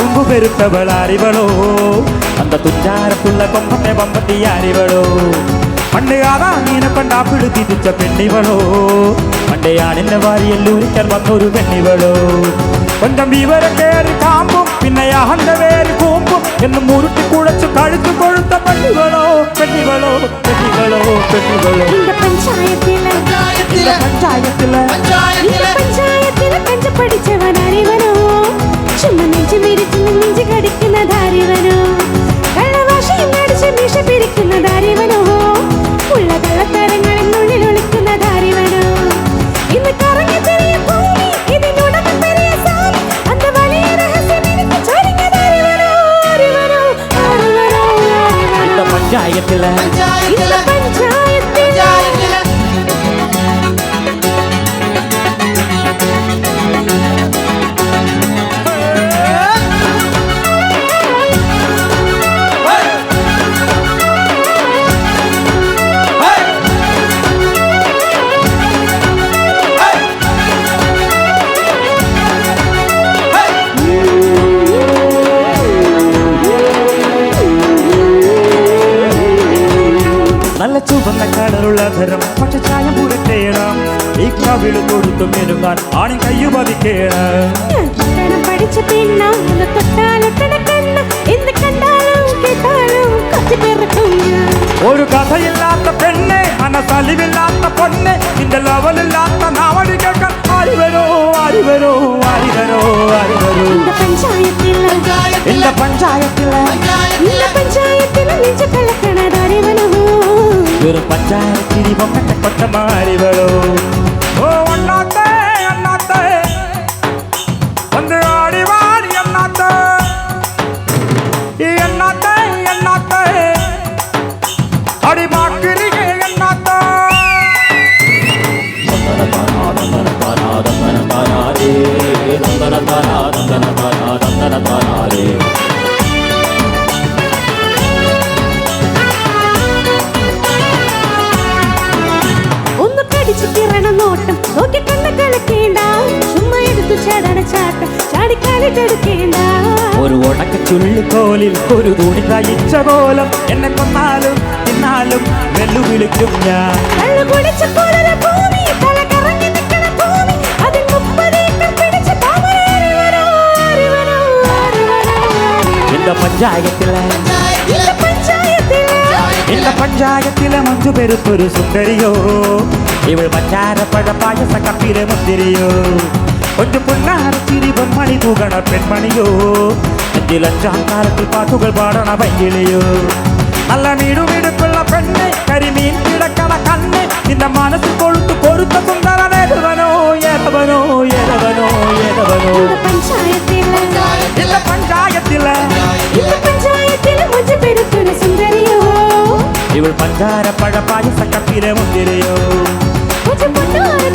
കൊമ്പു പെരുത്തവൾ അറിവളോ அந்த തുഞ്ചാരത്തുള്ള കൊമ്പത്തെ പമ്പത്തി അറിവളോ പണ്ട് കാതാ മീനെ കൊണ്ടാ പിടുത്തിച്ച പെണ്ണിവളോ പണ്ടയാണിന്റെ വാരിയെല്ലൂരിക്കൽ വന്നൊരു പെണ്ണിവളോ കൊഞ്ചം വിവരം കയറി കാമ്പും പിന്നെ അഹന്റെ പേര് കൂമ്പും എന്ന് മുരുട്ടി കുഴച്ചു കഴുത്തു കൊഴുത്ത പെണ്ണിവളോ പെണ്ണിവളോ പെണ്ണിവളോ പെണ്ണിവളോ இந்த பஞ்சாயத்தில Disneyland. നല്ല ചുവന്ന കടലുള്ളതരം പക്ഷെ ചായം പുരട്ടേണം ഈ കവിള് കൊടുത്തു മെരുങ്ങാൻ ആണി കയ്യു പതിക്കേണം പഠിച്ച പിന്നെ ഒരു കഥയില്ലാത്ത പെണ്ണ് മനസ്സലിവില്ലാത്ത പൊണ്ണ് നിന്റെ ലവലില്ലാത്ത നാവടി കേൾക്കാൻ ആരി വരോ ആരി വരോ ആരി വരോ ആരി വരോ പഞ്ചായത്തിൽ പഞ്ചായത്തിൽ പഞ്ചായത്തിരി പൊക്കട്ട കൊട്ടമാരി ചിത്തിറണ നോട്ടം. നോക്കി കണ്ണ കലക്കേണ്ട. ചുമ്മാ എടുത്തു ചാടണ ചാട്ടം. ചാടിക്കാലിട്ടെടുക്കേണ്ട ഒരു ഉടക്ക ചുള്ളിക്കോലിൽ ഒരു കൂടി കഴിച്ച കോലം. എന്നെ കൊന്നാലും തിന്നാലും വെല്ലുവിളിക്കും ഞാൻ. കള്ളു കുടിച്ച പോലെ ഭൂമി തല കറങ്ങി നിൽക്കണ ഭൂമി. അതിൽ മുപ്പത് പിടിച്ച താമര പഞ്ചായത്തിലെ இந்த பஞ்சாயத்தில மஞ்சு பெருப்பொரு சுந்தரியோ இவள் பஞ்சார பழ பாயச கப்பிர முந்திரியோ? கொஞ்சம் பொன்னார சிறி பொன்மணி புகழ பெண்மணியோ? அஞ்சு லட்சம் காலத்தில் பாட்டுகள் பாடன பையிலையோ நல்ல நீடு விடுப்புள்ள பெண்ணை கரிமீன் கிடக்கண கண்ணை இந்த மனசு கொழுத்து ഇവൾ പഞ്ചാരപ്പഴ പായസ കപ്പിലെ മുന്തിരിയോ മുഞ്ചു പൊന്നാര